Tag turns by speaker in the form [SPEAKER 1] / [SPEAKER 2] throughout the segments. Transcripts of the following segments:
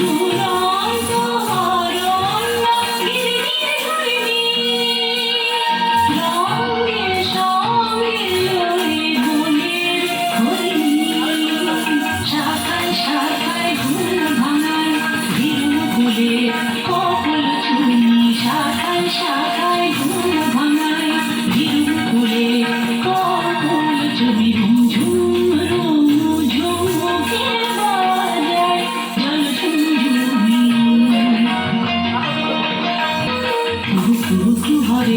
[SPEAKER 1] Hallelujah.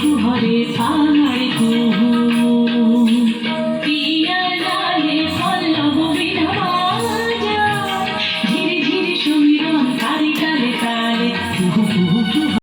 [SPEAKER 1] কুহরে পানারে কুহু।